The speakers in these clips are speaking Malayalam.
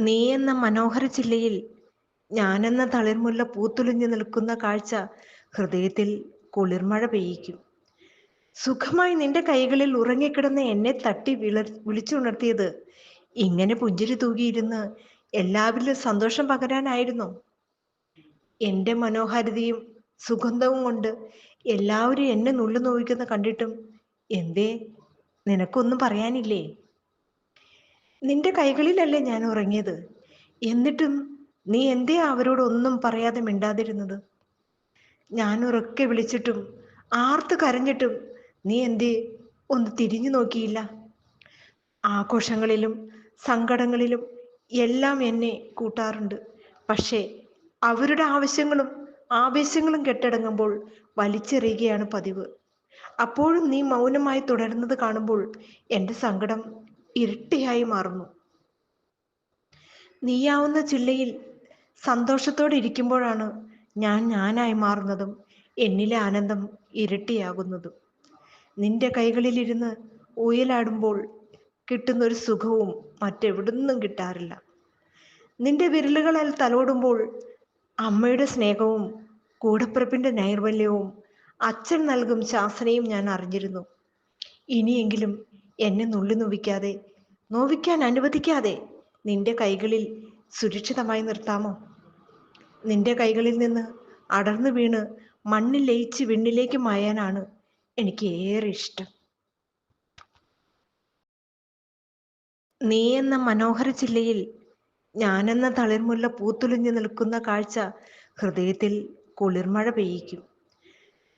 നീ എന്ന മനോഹര ചില്ലയിൽ ഞാനെന്ന തളിർമുല്ല പൂത്തുലിഞ്ഞു നിൽക്കുന്ന കാഴ്ച ഹൃദയത്തിൽ കുളിർമഴ പെയ്യിക്കും. സുഖമായി നിന്റെ കൈകളിൽ ഉറങ്ങിക്കിടന്ന് എന്നെ തട്ടി വിള വിളിച്ചുണർത്തിയത് ഇങ്ങനെ പുഞ്ചിരി തൂകിയിരുന്ന് എല്ലാവരിലും സന്തോഷം പകരാനായിരുന്നു. എന്റെ മനോഹാരിതയും സുഗന്ധവും കൊണ്ട് എല്ലാവരും എന്നെ നുള്ളു നോവിക്കുന്ന കണ്ടിട്ടും എന്തേ? നിനക്കൊന്നും പറയാനില്ലേ? നിന്റെ കൈകളിലല്ലേ ഞാൻ ഉറങ്ങിയത്? എന്നിട്ടും നീ എന്തേ അവരോട് ഒന്നും പറയാതെ മിണ്ടാതിരുന്നത്? ഞാൻ ഉറക്കെ വിളിച്ചിട്ടും ആർത്ത് കരഞ്ഞിട്ടും നീ എന്തേ ഒന്ന് തിരിഞ്ഞു നോക്കിയില്ല? ആഘോഷങ്ങളിലും സങ്കടങ്ങളിലും എല്ലാം എന്നെ കൂട്ടാറുണ്ട്. പക്ഷേ അവരുടെ ആവശ്യങ്ങളും ആവേശങ്ങളും കെട്ടടങ്ങുമ്പോൾ വലിച്ചെറിയുകയാണ് പതിവ്. അപ്പോഴും നീ മൗനമായി തുടരുന്നത് കാണുമ്പോൾ എന്റെ സങ്കടം ഇരട്ടിയായി മാറുന്നു. നീയാവുന്ന ചില്ലയിൽ സന്തോഷത്തോടെ ഇരിക്കുമ്പോഴാണ് ഞാൻ ഞാനായി മാറുന്നതും എന്നിലെ ആനന്ദം ഇരട്ടിയാകുന്നതും. നിന്റെ കൈകളിലിരുന്ന് ഉയലാടുമ്പോൾ കിട്ടുന്ന ഒരു സുഖവും മറ്റെവിടുന്നും കിട്ടാറില്ല. നിന്റെ വിരലുകളാൽ തലോടുമ്പോൾ അമ്മയുടെ സ്നേഹവും കൂടപ്പിറപ്പിന്റെ നൈർവല്യവും അച്ഛൻ നൽകും ശാസനയും ഞാൻ അറിഞ്ഞിരുന്നു. ഇനിയെങ്കിലും എന്നെ നുള്ളി നോവിക്കാതെ നോവിക്കാൻ അനുവദിക്കാതെ നിന്റെ കൈകളിൽ സുരക്ഷിതമായി നിർത്താമോ? നിന്റെ കൈകളിൽ നിന്ന് അടർന്നു വീണ് മണ്ണിൽ ലയിച്ച് വിണ്ണിലേക്ക് മായാനാണ് എനിക്ക് ഏറെ ഇഷ്ടം. നീ എന്ന മനോഹര ജില്ലയിൽ ഞാനെന്ന തളിർമുല്ല പൂത്തുലിഞ്ഞു നിൽക്കുന്ന കാഴ്ച ഹൃദയത്തിൽ കുളിർമഴ പെയ്യിക്കും.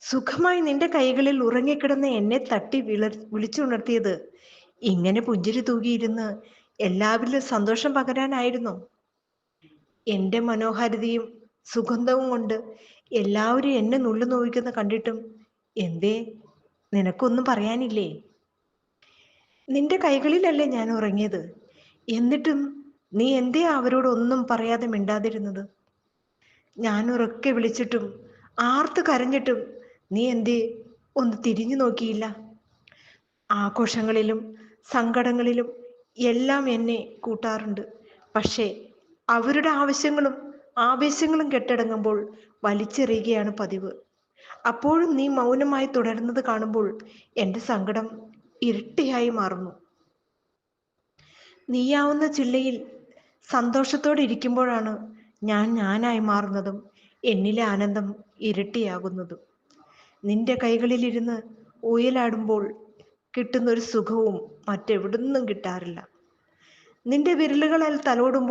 സുഖമായി നിന്റെ കൈകളിൽ ഉറങ്ങിക്കിടന്ന് എന്നെ തട്ടി വിള വിളിച്ചുണർത്തിയത് ഇങ്ങനെ പുഞ്ചിരി തൂകിയിരുന്ന് എല്ലാവരിലും സന്തോഷം പകരാനായിരുന്നു. എന്റെ മനോഹാരിതയും സുഗന്ധവും കൊണ്ട് എല്ലാവരും എന്നെ നുള്ളു നോവിക്കുന്ന കണ്ടിട്ടും എന്തേ നിനക്കൊന്നും പറയാനില്ലേ? നിന്റെ കൈകളിലല്ലേ ഞാൻ ഉറങ്ങിയത്? എന്നിട്ടും നീ എന്തേ അവരോടൊന്നും പറയാതെ മിണ്ടാതിരുന്നത്? ഞാൻ ഉറക്കെ വിളിച്ചിട്ടും ആർത്ത് കരഞ്ഞിട്ടും നീ എന്തേ ഒന്ന് തിരിഞ്ഞു നോക്കിയില്ല. ആഘോഷങ്ങളിലും സങ്കടങ്ങളിലും എല്ലാം എന്നെ കൂട്ടാറുണ്ട്. പക്ഷേ അവരുടെ ആവശ്യങ്ങളും ആവേശങ്ങളും കെട്ടടങ്ങുമ്പോൾ വലിച്ചെറിയുകയാണ് പതിവ്. അപ്പോഴും നീ മൗനമായി തുടരുന്നത് കാണുമ്പോൾ എന്റെ സങ്കടം ഇരട്ടിയായി മാറുന്നു. നീയാവുന്ന ചില്ലയിൽ സന്തോഷത്തോടെ ഇരിക്കുമ്പോഴാണ് ഞാൻ ഞാനായി മാറുന്നതും എന്നിലെ ആനന്ദം ഇരട്ടിയാകുന്നതും. നിന്റെ കൈകളിലിരുന്ന് ഊയലാടുമ്പോൾ കിട്ടുന്ന ഒരു സുഖവും മറ്റെവിടുന്നും കിട്ടാറില്ല. നിന്റെ വിരലുകളാൽ തലോടുമ്പോൾ